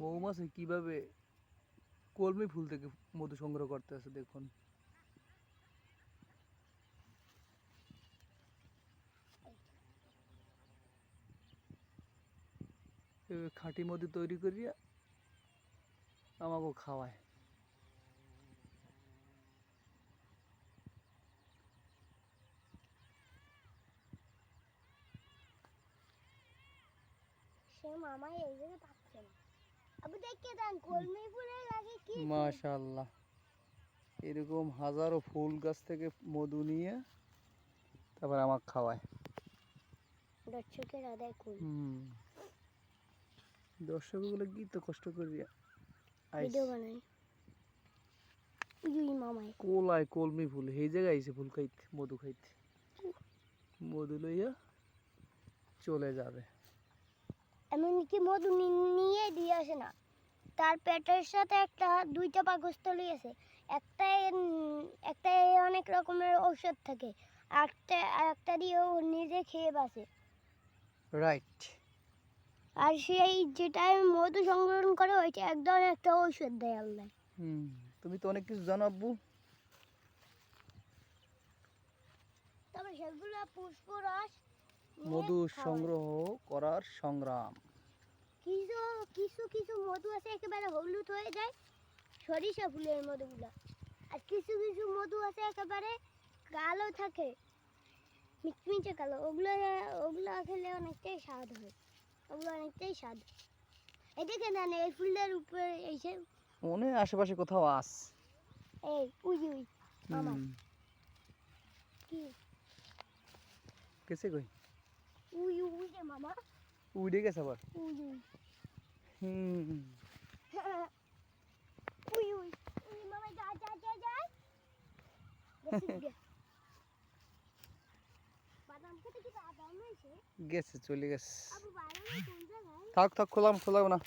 মৌমাছি কীভাবে কলমি ফুল থেকে মধু সংগ্রহ করতে আছে, দেখুন। খাঁটি মধু তৈরি করিয়া আমাকেও খাওয়ায়। সে মামা এই জায়গায় পাচ্ছে না। আবু দেখে দেন কলমি লাগে কি ফুল? মাশাল্লাহ এরকম হাজারো ফুল গাছ থেকে মধু নিয়ে তারপর আমাকে খাওয়ায়। দর্শকেরা দেখুন। হুম। দর্শকগুলো কি তো কষ্ট আইস। ভিডিও বানাই। ইউই মামাই। কোলায় কলমি ফুল এই জায়গায় আইছে ফুল খাইতে মধু খাইতে। মধু লইয়া চলে যাবে। এমনকি মধু নিয়ে দিয়ে আসে না। তার পেটের সাথে একটা দুইটা পাকস্থলী আছে। একটা একটা অনেক রকমের ঔষধ থাকে। একটা একটা দিয়ে ও নিজে খেয়ে বাসে রাইট আর সেই যেটা মধু সংগ্রহণ করে ওইটা এক ধরনের একটা ঔষধ দেয় আল্লাহ। হুম তুমি তো অনেক কিছু জানো আব্বু। তবে সেগুলো পুষ্পরস মধু সংগ্রহ করার সংগ্রাম। কিছু কিছু কিছু মধু আছে একেবারে হলুদ হয়ে যায়। সরিষা ফুলের মধুগুলো। আর কিছু কিছু মধু আছে একেবারে কালো থাকে। মিচমিচে কালো। ওগুলো ওগুলো খেলে অনেকটাই স্বাদ হয়। ওগুলো অনেকটাই স্বাদ। এই দেখে নেন এই ফুলের উপরে এসে মনে আশেপাশে কোথাও আস এই উই উই আমার। কি? গেছে কই? মামা। উড়ে গেছে আবার? উই উই হুম। উই উই উই মামা যা যা যা যা। গেছে চলে গেছে। থাক থাক খোলাম খোলাম না।